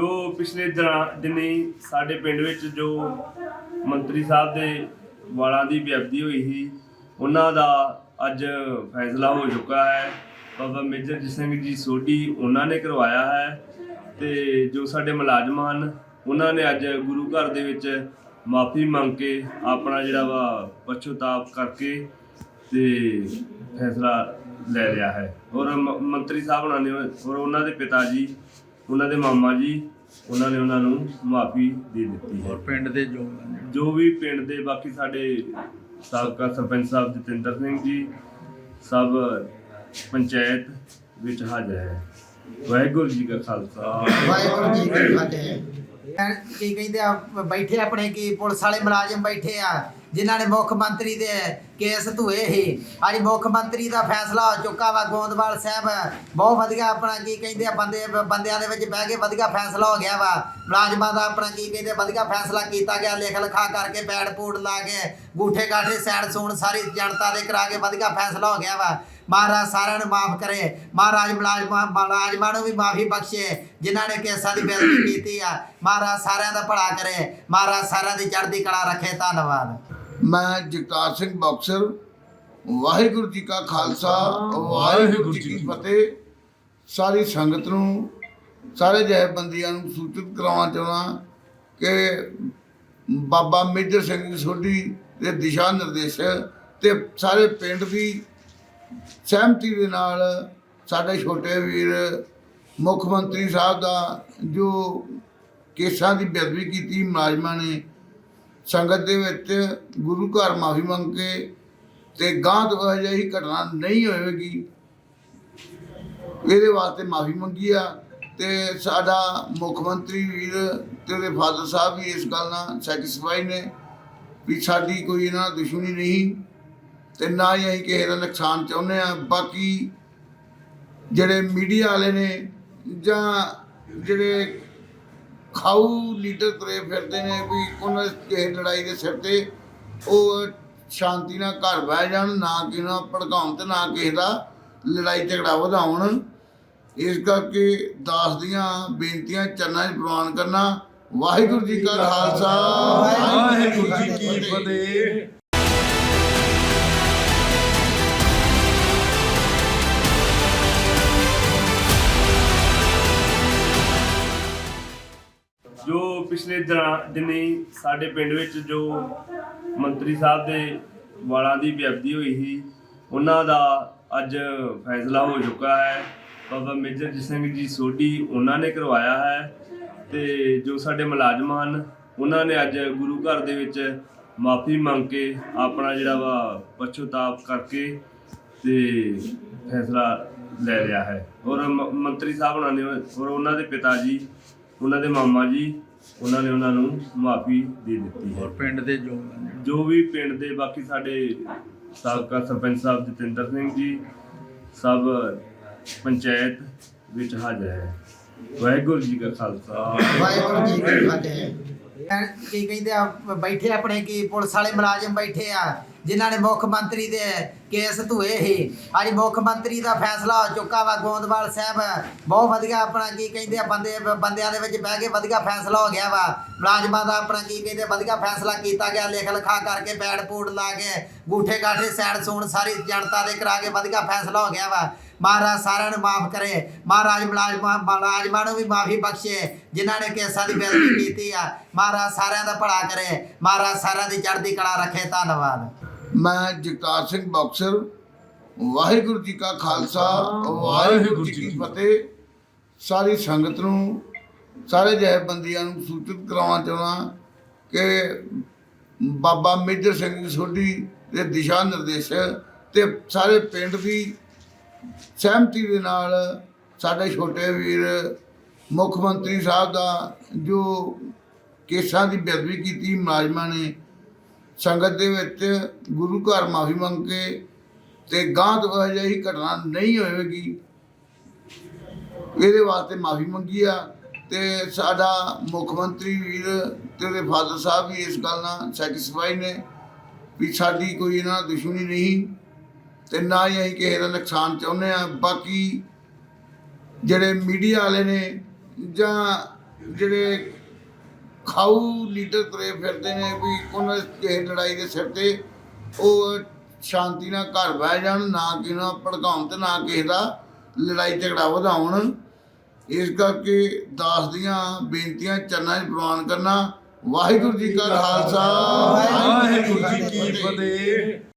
ਜੋ ਪਿਛਲੇ ਦਿਨਾਂ- ਦਿਨੀ ਸਾਡੇ ਪਿੰਡ ਵਿੱਚ ਜੋ ਮੰਤਰੀ ਸਾਹਿਬ ਦੇ ਵਾਲਾਂ ਦੀ ਬੇਅਦਬੀ ਹੋਈ ਸੀ, ਉਹਨਾਂ ਦਾ ਅੱਜ ਫੈਸਲਾ ਹੋ ਚੁੱਕਾ ਹੈ। ਬਾਬਾ ਮੇਜਰ ਸਿੰਘ ਜੀ ਸੋਢੀ ਉਹਨਾਂ ਨੇ ਕਰਵਾਇਆ ਹੈ ਤੇ ਜੋ ਸਾਡੇ ਮੁਲਾਜ਼ਮ ਹਨ, ਉਹਨਾਂ ਨੇ ਅੱਜ ਗੁਰੂ ਘਰ ਦੇ ਵਿੱਚ ਮਾਫੀ ਮੰਗ ਕੇ ਆਪਣਾ ਜਿਹੜਾ ਵਾ ਪਛਤਾਪ ਕਰਕੇ ਤੇ ਫੈਸਲਾ ਲੈ ਲਿਆ ਹੈ। ਔਰ ਮ- ਮੰਤਰੀ ਸਾਹਿਬ ਉਹਨਾਂ ਨੇ ਔਰ ਉਹਨਾਂ ਦੇ ਪਿਤਾ ਜੀ ਉਹਨਾਂ ਦੇ ਮਾਮਾ ਜੀ ਉਹਨਾਂ ਨੇ ਉਹਨਾਂ ਨੂੰ ਮਾਫੀ ਦੇ ਦਿੱਤੀ ਹੈ। ਔਰ ਪਿੰਡ ਦੇ ਜੋ। ਜੋ ਵੀ ਪਿੰਡ ਦੇ ਬਾਕੀ ਸਾਡੇ ਸਾਬਕਾ ਸਰਪੰਚ ਸਾਹਿਬ ਜਤਿੰਦਰ ਸਿੰਘ ਜੀ ਸਭ ਪੰਚਾਇਤ ਵਿੱਚ ਹਾਜ਼ਰ ਹੈ। ਵਾਹਿਗੁਰੂ ਜੀ ਕਾ ਖਾਲਸਾ। ਵਾਹਿਗੁਰੂ ਜੀ ਕੀ ਫਤਿਹ। ਕੀ ਕਹਿੰਦੇ ਆ ਬੈਠੇ ਆਪਣੇ ਕੀ ਪੁਲਿਸ ਵਾਲੇ ਮੁਲਾਜ਼ਮ ਬੈਠੇ ਆ ਜਿਨ੍ਹਾਂ ਨੇ ਮੁੱਖ ਮੰਤਰੀ ਦੇ ਕੇਸ ਧੂਏ ਹੀ। ਅੱਜ ਮੁੱਖ ਮੰਤਰੀ ਦਾ ਫੈਸਲਾ ਹੋ ਚੁੱਕਾ ਵਾ, ਗੋਂਦਵਾਲ ਸਾਹਿਬ। ਬਹੁਤ ਵਧੀਆ ਆਪਣਾ ਕੀ ਕਹਿੰਦੇ ਆ, ਬੰਦੇ, ਬੰਦਿਆਂ ਦੇ ਵਿੱਚ ਬਹਿ ਕੇ ਵਧੀਆ ਫੈਸਲਾ ਹੋ ਗਿਆ ਵਾ। ਮੁਲਾਜ਼ਮਾਂ ਦਾ ਆਪਣਾ ਕੀ ਕਹਿੰਦੇ, ਵਧੀਆ ਫੈਸਲਾ ਕੀਤਾ ਗਿਆ। ਲਿਖ ਲਿਖਾ ਕਰਕੇ ਪੈੜ ਪੂੜ ਲਾ ਕੇ ਗੂਠੇ ਗਾਠੇ, ਸੈਣ ਸੂਣ ਸਾਰੀ ਜਨਤਾ ਦੇ ਕਰਾ ਕੇ ਵਧੀਆ ਫੈਸਲਾ ਹੋ ਗਿਆ ਵਾ। ਮਹਾਰਾਜ ਸਾਰਿਆਂ ਨੂੰ ਮਾਫ ਕਰੇ। ਮਹਾਰਾਜ ਮੁਲਾਜ਼ਮਾਂ ਮੁਲਾਜ਼ਮਾਂ ਨੂੰ ਵੀ ਮਾਫੀ ਬਖਸ਼ੇ, ਜਿਨ੍ਹਾਂ ਨੇ ਕੇਸਾਂ ਦੀ ਬੇਅਦਬੀ ਕੀਤੀ ਆ। ਮਹਾਰਾਜ ਸਾਰਿਆਂ ਦਾ ਭਲਾ ਕਰੇ। ਮਹਾਰਾਜ ਸਾਰਿਆਂ ਦੀ ਚੜ੍ਹਦੀ ਕਲਾ ਰੱਖੇ। ਧੰਨਵਾਦ। ਮੈਂ ਜਗਤਾਰ ਸਿੰਘ ਬਾਕਸਰ ਵਾਹਿਗੁਰੂ ਜੀ ਕਾ ਖਾਲਸਾ ਵਾਹਿਗੁਰੂ ਜੀ ਕੀ ਫਤਿਹ। ਸਾਰੀ ਸੰਗਤ ਨੂੰ ਸਾਰੇ ਜਥੇਬੰਦੀਆਂ ਨੂੰ ਸੂਚਿਤ ਕਰਾਉਣਾ ਚਾਹੁੰਦਾ ਕਿ ਬਾਬਾ ਮੇਜਰ ਸਿੰਘ ਸੋਢੀ ਦੇ ਦਿਸ਼ਾ ਨਿਰਦੇਸ਼ ਤੇ ਸਾਰੇ ਪਿੰਡ ਦੀ ਸਹਿਮਤੀ ਦੇ ਨਾਲ ਸਾਡੇ ਛੋਟੇ ਵੀਰ ਮੁੱਖ ਮੰਤਰੀ ਸਾਹਿਬ ਦਾ ਜੋ ਕੇਸਾਂ ਦੀ ਬੇਅਦਬੀ ਕੀਤੀ ਮੁਲਾਜ਼ਮਾਂ ਨੇ ਸੰਗਤ ਦੇ ਵਿੱਚ ਗੁਰੂ ਘਰ ਮਾਫੀ ਮੰਗ ਕੇ ਤੇ ਗਾਂ ਤੋਂ ਅਜਿਹੀ ਘਟਨਾ ਨਹੀਂ ਹੋਵੇਗੀ। ਇਹਦੇ ਵਾਸਤੇ ਮਾਫੀ ਮੰਗੀ ਆ ਤੇ ਸਾਡਾ ਮੁੱਖ ਮੰਤਰੀ ਵੀਰ ਤੇ ਉਹਦੇ ਫਾਦਰ ਸਾਹਿਬ ਵੀ ਇਸ ਗੱਲ ਨਾਲ ਸੈਟੀਸਫਾਈ ਨੇ ਵੀ ਸਾਡੀ ਕੋਈ ਇਹਨਾਂ ਨਾਲ ਦੁਸ਼ਮਣੀ ਨਹੀਂ ਤੇ ਨਾ ਹੀ ਅਸੀਂ ਕਿਸੇ ਦਾ ਨੁਕਸਾਨ ਚਾਹੁੰਦੇ ਆ ਬਾਕੀ ਜਿਹੜੇ ਮੀਡੀਆ ਵਾਲੇ ਨੇ ਜਾਂ ਜਿਹੜੇ ਖਾਊ ਲੀਡਰ ਤੁਰੇ ਫਿਰਦੇ ਨੇ ਵੀ ਉਹਨਾਂ ਦੇ ਲੜਾਈ ਦੇ ਸਿਰ ਤੇ ਉਹ ਸ਼ਾਂਤੀ ਨਾਲ ਘਰ ਬਹਿ ਜਾਣ ਨਾ ਕਿਸੇ ਨਾਲ ਭੜਕਾਉਣ ਤੇ ਨਾ ਕਿਸੇ ਦਾ ਲੜਾਈ ਝਗੜਾ ਵਧਾਉਣ। ਇਸ ਕਰਕੇ ਦਾਸ ਦੀਆਂ ਬੇਨਤੀਆਂ ਚਰਨਾਂ 'ਚ ਪ੍ਰਵਾਨ ਕਰਨਾ। ਵਾਹਿਗੁਰੂ ਜੀ ਕਾ ਖਾਲਸਾ। ਵਾਹਿਗੁਰੂ ਜੀ ਕੀ ਫਤਿਹ। ਪਿਛਲੇ ਦਿਨਾਂ- ਦਿਨੀ ਸਾਡੇ ਪਿੰਡ ਵਿੱਚ ਜੋ ਮੰਤਰੀ ਸਾਹਿਬ ਦੇ ਵਾਲਾਂ ਦੀ ਬੇਅਦਬੀ ਹੋਈ ਸੀ, ਉਹਨਾਂ ਦਾ ਅੱਜ ਫੈਸਲਾ ਹੋ ਚੁੱਕਾ ਹੈ। ਬਾਬਾ ਮੇਜਰ ਸਿੰਘ ਜੀ ਸੋਢੀ ਉਹਨਾਂ ਨੇ ਕਰਵਾਇਆ ਹੈ ਤੇ ਜੋ ਸਾਡੇ ਮੁਲਾਜ਼ਮ ਹਨ, ਉਹਨਾਂ ਨੇ ਅੱਜ ਗੁਰੂ ਘਰ ਦੇ ਵਿੱਚ ਮਾਫੀ ਮੰਗ ਕੇ ਆਪਣਾ ਜਿਹੜਾ ਵਾ ਪਛਤਾਪ ਕਰਕੇ ਤੇ ਫੈਸਲਾ ਲੈ ਲਿਆ ਹੈ। ਔਰ ਮੰਤਰੀ ਸਾਹਿਬ ਉਹਨਾਂ ਨੇ ਔਰ ਉਹਨਾਂ ਦੇ ਪਿਤਾ ਜੀ, ਉਹਨਾਂ ਦੇ ਮਾਮਾ ਜੀ ਉਹਨਾਂ ਨੇ ਉਹਨਾਂ ਨੂੰ ਮਾਫੀ ਦੇ ਦਿੱਤੀ ਹੈ। ਔਰ ਪਿੰਡ ਦੇ ਜੋ। ਜੋ ਵੀ ਪਿੰਡ ਦੇ ਬਾਕੀ ਸਾਡੇ ਸਾਬਕਾ ਸਰਪੰਚ ਸਾਹਿਬ ਜਤਿੰਦਰ ਸਿੰਘ ਜੀ ਸਭ ਪੰਚਾਇਤ ਵਿੱਚ ਹਾਜ਼ਰ ਹੈ। ਵਾਹਿਗੁਰੂ ਜੀ ਕਾ ਖਾਲਸਾ। ਵਾਹਿਗੁਰੂ ਜੀ ਕੀ ਫਤਿਹ। ਕੀ ਕਹਿੰਦੇ ਆ ਬੈਠੇ ਆਪਣੇ ਕੀ ਪੁਲਿਸ ਵਾਲੇ ਮੁਲਾਜ਼ਮ ਬੈਠੇ ਆ ਜਿਨ੍ਹਾਂ ਨੇ ਮੁੱਖ ਮੰਤਰੀ ਦੇ ਕੇਸ ਧੂਏ ਹੀ। ਅੱਜ ਮੁੱਖ ਮੰਤਰੀ ਦਾ ਫੈਸਲਾ ਹੋ ਚੁੱਕਾ ਵਾ ਗੋਂਦਵਾਲ ਸਾਹਿਬ। ਬਹੁਤ ਵਧੀਆ ਆਪਣਾ ਕੀ ਕਹਿੰਦੇ ਆ, ਬੰਦੇ, ਬੰਦਿਆਂ ਦੇ ਵਿੱਚ ਬਹਿ ਕੇ ਵਧੀਆ ਫੈਸਲਾ ਹੋ ਗਿਆ ਵਾ। ਮੁਲਾਜ਼ਮਾਂ ਦਾ ਆਪਣਾ ਕੀ ਕਹਿੰਦੇ ਵਧੀਆ ਫੈਸਲਾ ਕੀਤਾ ਗਿਆ। ਲਿਖ ਲਿਖਾ ਕਰਕੇ ਪੈੜ ਪੂੜ ਲਾ ਕੇ ਗੂਠੇ ਗਾਠੇ ਸੈਣ ਸੂਣ ਸਾਰੀ ਜਨਤਾ ਦੇ ਕਰਾ ਕੇ ਵਧੀਆ ਫੈਸਲਾ ਹੋ ਗਿਆ ਵਾ। ਮਹਾਰਾਜ ਸਾਰਿਆਂ ਨੂੰ ਮਾਫ ਕਰੇ। ਮਹਾਰਾਜ ਮੁਲਾਜ਼ਮਾਂ ਮੁਲਾਜ਼ਮਾਂ ਨੂੰ ਵੀ ਮਾਫੀ ਬਖਸ਼ੇ, ਜਿਨ੍ਹਾਂ ਨੇ ਕੇਸਾਂ ਦੀ ਬੇਅਦਬੀ ਕੀਤੀ ਆ। ਮਹਾਰਾਜ ਸਾਰਿਆਂ ਦਾ ਭਲਾ ਕਰੇ। ਮਹਾਰਾਜ ਸਾਰਿਆਂ ਦੀ ਚੜ੍ਹਦੀ ਕਲਾ ਰੱਖੇ। ਧੰਨਵਾਦ। ਮੈਂ ਜਗਤਾਰ ਸਿੰਘ ਬਾਕਸਰ ਵਾਹਿਗੁਰੂ ਜੀ ਕਾ ਖਾਲਸਾ ਵਾਹਿਗੁਰੂ ਜੀ ਕੀ ਫਤਿਹ। ਸਾਰੀ ਸੰਗਤ ਨੂੰ ਸਾਰੇ ਜਥੇਬੰਦੀਆਂ ਨੂੰ ਸੂਚਿਤ ਕਰਾਉਣਾ ਚਾਹੁੰਦਾ ਕਿ ਬਾਬਾ ਮੇਜਰ ਸਿੰਘ ਸੋਢੀ ਦੇ ਦਿਸ਼ਾ ਨਿਰਦੇਸ਼ ਤੇ ਸਾਰੇ ਪਿੰਡ ਦੀ ਸਹਿਮਤੀ ਦੇ ਨਾਲ ਸਾਡੇ ਛੋਟੇ ਵੀਰ ਮੁੱਖ ਮੰਤਰੀ ਸਾਹਿਬ ਦਾ ਜੋ ਕੇਸਾਂ ਦੀ ਬੇਅਦਬੀ ਕੀਤੀ ਮੁਲਾਜ਼ਮਾਂ ਨੇ ਸੰਗਤ ਦੇ ਵਿੱਚ ਗੁਰੂ ਘਰ ਮਾਫੀ ਮੰਗ ਕੇ ਤੇ ਗਾਂ ਤੋਂ ਅਜਿਹੀ ਘਟਨਾ ਨਹੀਂ ਹੋਵੇਗੀ। ਇਹਦੇ ਵਾਸਤੇ ਮਾਫੀ ਮੰਗੀ ਆ ਤੇ ਸਾਡਾ ਮੁੱਖ ਮੰਤਰੀ ਵੀਰ ਤੇ ਉਹਦੇ ਫਾਦਰ ਸਾਹਿਬ ਵੀ ਇਸ ਗੱਲ ਨਾਲ ਸੈਟੀਸਫਾਈ ਨੇ ਵੀ ਸਾਡੀ ਕੋਈ ਇਹਨਾਂ ਦੁਸ਼ਮਣੀ ਨਹੀਂ ਤੇ ਨਾ ਹੀ ਅਸੀਂ ਕਿਸੇ ਦਾ ਨੁਕਸਾਨ ਚਾਹੁੰਦੇ ਆ ਬਾਕੀ ਜਿਹੜੇ ਮੀਡੀਆ ਵਾਲੇ ਨੇ ਜਾਂ ਜਿਹੜੇ ਖਾਊ ਲੀਡਰ ਤੁਰੇ ਫਿਰਦੇ ਨੇ ਵੀ ਉਹਨਾਂ ਕਿਸੇ ਲੜਾਈ ਦੇ ਸਿਰ ਤੇ ਉਹ ਸ਼ਾਂਤੀ ਨਾਲ ਘਰ ਬਹਿ ਜਾਣ ਨਾ ਕਿਸੇ ਨਾਲ ਭੜਕਾਉਣ ਤੇ ਨਾ ਕਿਸੇ ਦਾ ਲੜਾਈ ਝਗੜਾ ਵਧਾਉਣ। ਇਸ ਕਰਕੇ ਦਾਸ ਦੀਆਂ ਬੇਨਤੀਆਂ ਚਰਨਾਂ 'ਚ ਪ੍ਰਵਾਨ ਕਰਨਾ। ਵਾਹਿਗੁਰੂ ਜੀ ਕਾ ਖਾਲਸਾ। ਵਾਹਿਗੁਰੂ ਜੀ ਕੀ ਫਤਿਹ।